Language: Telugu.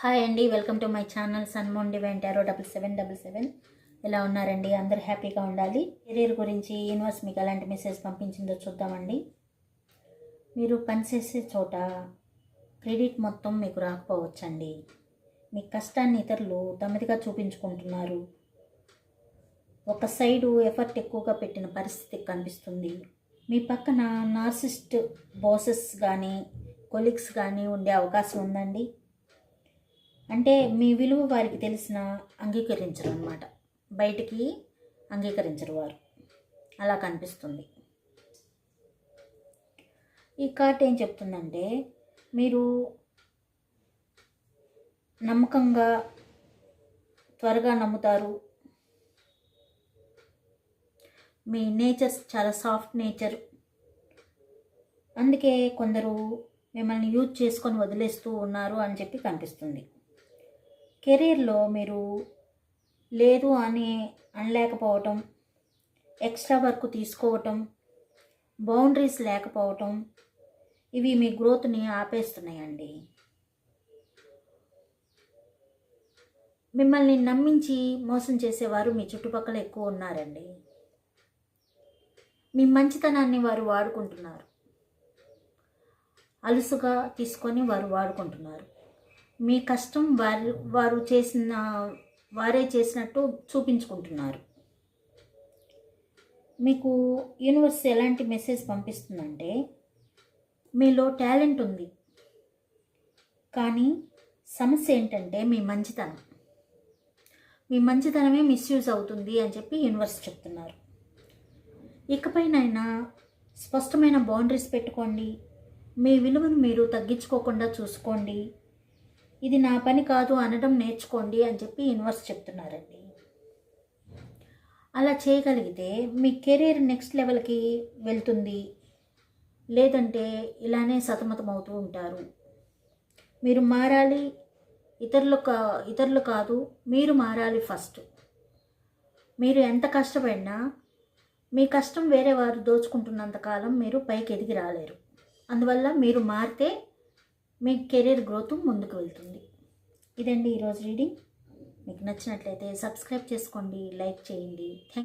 హాయ్ అండి welcome to my channel Sunmoon divine tarot double seven double seven. ఎలా ఉన్నారండి? అందరు హ్యాపీగా ఉండాలి. కెరీర్ గురించి యూనివర్స్ మీకు ఎలాంటి మెసేజ్ పంపించిందో చూద్దామండి. మీరు పనిచేసే చోట క్రెడిట్ మొత్తం మీకు రాకపోవచ్చండి. మీ కష్టాన్ని ఇతరులు తమదిగా చూపించుకుంటున్నారు. ఒక సైడు ఎఫర్ట్ ఎక్కువగా పెట్టిన పరిస్థితి కనిపిస్తుంది. మీ పక్కన నార్సిస్ట్ బాసెస్ కానీ కొలీగ్స్ కానీ ఉండే అవకాశం ఉందండి? అంటే మీ విలువ వారికి తెలిసిన అంగీకరించరు అనమాట బయటికి అంగీకరించరు వారు. అలా కనిపిస్తుంది. ఈ కార్డ్ ఏం చెప్తుందంటే మీరు నమ్మకంగా త్వరగా నమ్ముతారు. మీ నేచర్ చాలా సాఫ్ట్ నేచర్. అందుకే కొందరు మిమ్మల్ని యూజ్ చేసుకొని వదిలేస్తూ ఉన్నారు అని చెప్పి కనిపిస్తుంది. కెరీర్లో మీరు లేదు అని అనలేకపోవటం ఎక్స్ట్రా వర్క్ తీసుకోవటం బౌండరీస్ లేకపోవటం ఇవి మీ గ్రోత్ని ఆపేస్తున్నాయండి. మిమ్మల్ని నమ్మించి మోసం చేసేవారు మీ చుట్టుపక్కల ఎక్కువ ఉన్నారండి. మీ మంచితనాన్ని వారు వాడుకుంటున్నారు. అలుసుగా తీసుకొని వారు వాడుకుంటున్నారు. మీ కష్టం వారు వారు చేసిన వారే చేసినట్టు చూపించుకుంటున్నారు. మీకు యూనివర్స్ ఎలాంటి మెసేజ్ పంపిస్తుందంటే మీలో టాలెంట్ ఉంది. కానీ సమస్య ఏంటంటే మీ మంచితనం. మీ మంచితనమే మిస్యూజ్ అవుతుంది అని చెప్పి యూనివర్స్ చెప్తున్నారు. ఇకపైనైనా స్పష్టమైన బౌండరీస్ పెట్టుకోండి. మీ విలువను మీరు తగ్గించుకోకుండా చూసుకోండి. ఇది నా పని కాదు అనడం నేర్చుకోండి అని చెప్పి యూనివర్స్ చెప్తున్నారండి. అలా చేయగలిగితే మీ కెరీర్ నెక్స్ట్ లెవెల్కి వెళ్తుంది. లేదంటే ఇలానే సతమతం అవుతూ ఉంటారు. మీరు మారాలి ఇతరులు కా ఇతరులు కాదు మీరు మారాలి ఫస్ట్. మీరు ఎంత కష్టపడినా మీ కష్టం వేరే వారు దోచుకుంటున్నంతకాలం మీరు పైకి ఎదిగి రాలేరు. అందువల్ల మీరు మారితే మీ కెరీర్ గ్రోత్ ముందుకు వెళ్తుంది. ఇదండి ఈరోజు రీడింగ్. మీకు నచ్చినట్లయితే సబ్స్క్రైబ్ చేసుకోండి లైక్ చేయండి. థ్యాంక్